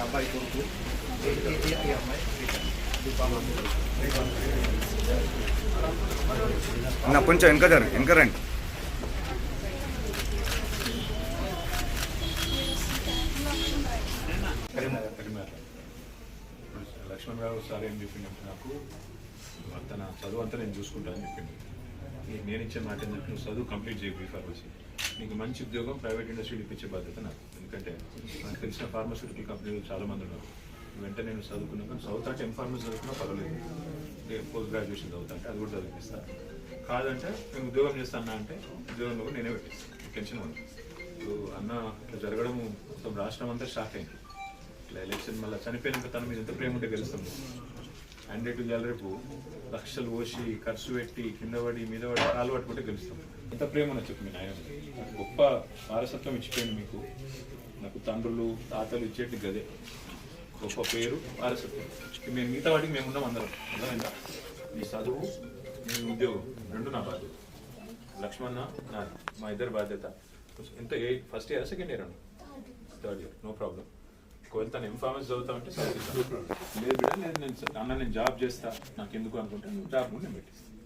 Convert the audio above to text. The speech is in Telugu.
అబ్బాయి కొడుకు ఈ- అమ్మాయి అన్న కొంచెం వెనక జర వెనక రండి. లక్ష్మణ్ రావు సార్ ఏం చెప్పిండంటే నాకు తన చదువు అంతా నేను చూసుకుంటానని చెప్పింది నేను ఇచ్చే మాట ఏంటంటే నువ్వు చదువు కంప్లీట్ చేయకు ఫార్మసీ నీకు మంచి ఉద్యోగం ప్రైవేట్ ఇండస్ట్రీలు ఇప్పించే బాధ్యత నాకు. ఎందుకంటే నాకు తెలిసిన ఫార్మస్యూటికల్ కంపెనీలు చాలా మంది ఉన్నారు. వెంటనే నేను చదువుకున్నాను చదువుతా అంటే ఎం చదువుకున్నా పర్వాలేదు. పోస్ట్ గ్రాడ్యుయేషన్ చదువుతా అంటే అది కూడా చదివిస్తా కాదంటే నేను ఉద్యోగం చేస్తానా అంటే ఉద్యోగంలో కూడా నేనే పెట్టిస్తాను టెన్షన్ ఉంది ఇప్పుడు అన్న ఇట్లా జరగడం మొత్తం రాష్ట్రం అంతా షాక్ అయింది. ఇట్లా ఎలక్షన్ మళ్ళీ చనిపోయినాక తన మీద ఎంత ప్రేమ ఉంటే గెలుస్తాం. హండ్రెడ్ ఇవాళ రేపు లక్షలు పోసి ఖర్చు పెట్టి కింద పడి మీద పడి కాలు పట్టుకుంటే గెలుస్తాం. ఎంత ప్రేమ ఉన్నా చెప్పు మీ నాయన. గొప్ప వారసత్వం ఇచ్చిపోయింది మీకు. నాకు తండ్రులు తాతలు ఇచ్చేటి గదే. గొప్ప పేరు వారసత్వం. మేము మిగతా వాటికి మేము ఉన్నాం అందరం. అర్థమైందా? మీ చదువు మీ ఉద్యోగం రెండు నా బాధ్యత. లక్ష్మణ నా మా ఇద్దరి బాధ్యత. ఎంత ఏ ఫస్ట్ ఇయర్ సెకండ్ ఇయర్ అండి థర్డ్ ఇయర్ నో ప్రాబ్లం ఒకవేళ తను ఎంఫార్మస్ చదువుతామంటే చదివిస్తాను లేదు బిడ్డ లేదు నేను అన్న నేను జాబ్ చేస్తా నాకు ఎందుకు అనుకుంటే నువ్వు జాబ్ కూడా నేను పెట్టిస్తాను